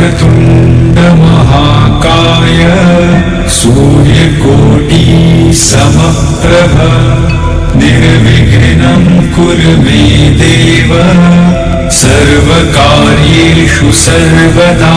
वक्रतुण्डमहाकाय सूर्यकोटि समप्रभ निर्विघ्नं कुरु मे देव सर्वकार्येषु सर्वदा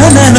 ಕೃಷ್ಣನ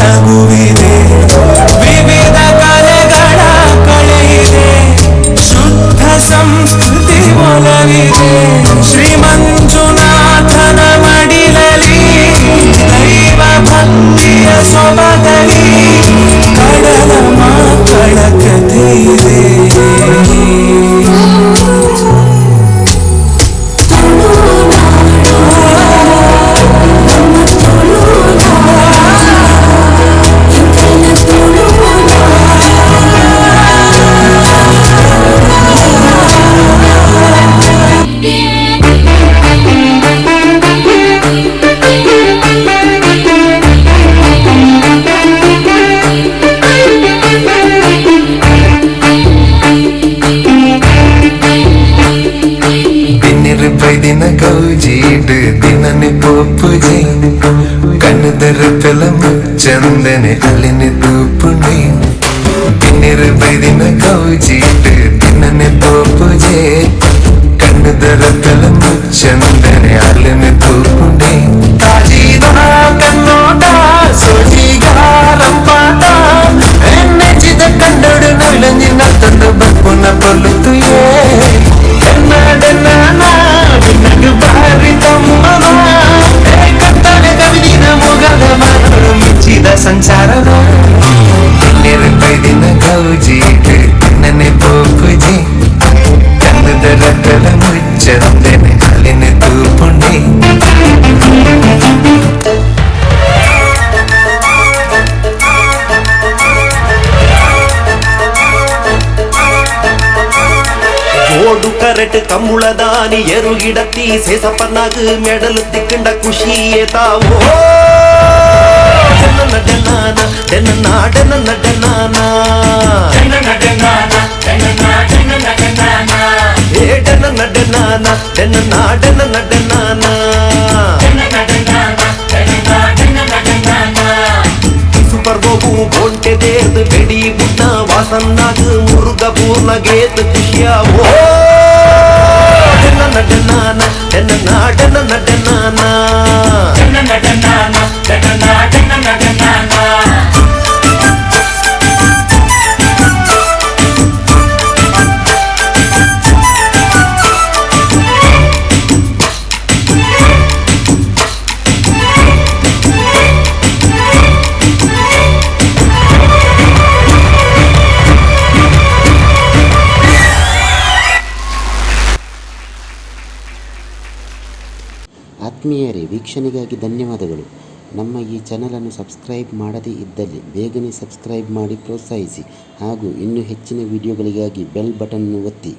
ಕಡಿನ ಕೌಜೀಡು ದಿನನೆ ಪೂಜೆ ಕಣ್ಣು ದರ ಪೆಲ ಚಂದನೆ ಅಲ್ಲಿನ ತೂಪುಣಿ பூஜி இது அண்ணனை போ பூஜி கண்ணு தரத்தல முச்சந்தனை அலினு தூப்புண்டி ஓடு கரட்டு கம்முளதானி எருகிடத்தி சேசப்பன்னாகு மெடலு திக்கிண்ட குஷியே தாவோ. ಡೆನ್ನಾನ ಡೆನ್ನ ಡೆನ್ನ ಡೆನ್ನಾನ ಏ ಡೆನ್ನ ಡೆನ್ನಾನ ಡೆನ್ನ ಡೆನ್ನ ಡೆನ್ನಾನ ಸೂಪರ್ ಗೋಬು ಬೋಂಟೆ ದೇರ್ದು ಬೆಡಿ ಬುಟ್ಟ ವಾಸನ್ನಾಗ ಮುರುಗ ಪೂರ್ಣ ಗೇತ್ ಖುಷಿಯಾವೋ ಡೆನ್ನ ಡೆನ್ನಾನ ಡೆನ್ನ ಡೆನ್ನ ಡೆನ್ನಾನ ಆತ್ಮೀಯರೇ, ವೀಕ್ಷಣೆಗಾಗಿ ಧನ್ಯವಾದಗಳು. ನಮ್ಮ ಈ ಚಾನಲನ್ನು ಸಬ್ಸ್ಕ್ರೈಬ್ ಮಾಡದೇ ಇದ್ದಲ್ಲಿ ಬೇಗನೆ ಸಬ್ಸ್ಕ್ರೈಬ್ ಮಾಡಿ ಪ್ರೋತ್ಸಾಹಿಸಿ ಹಾಗೂ ಇನ್ನೂ ಹೆಚ್ಚಿನ ವಿಡಿಯೋಗಳಿಗಾಗಿ ಬೆಲ್ ಬಟನ್ನು ಒತ್ತಿ.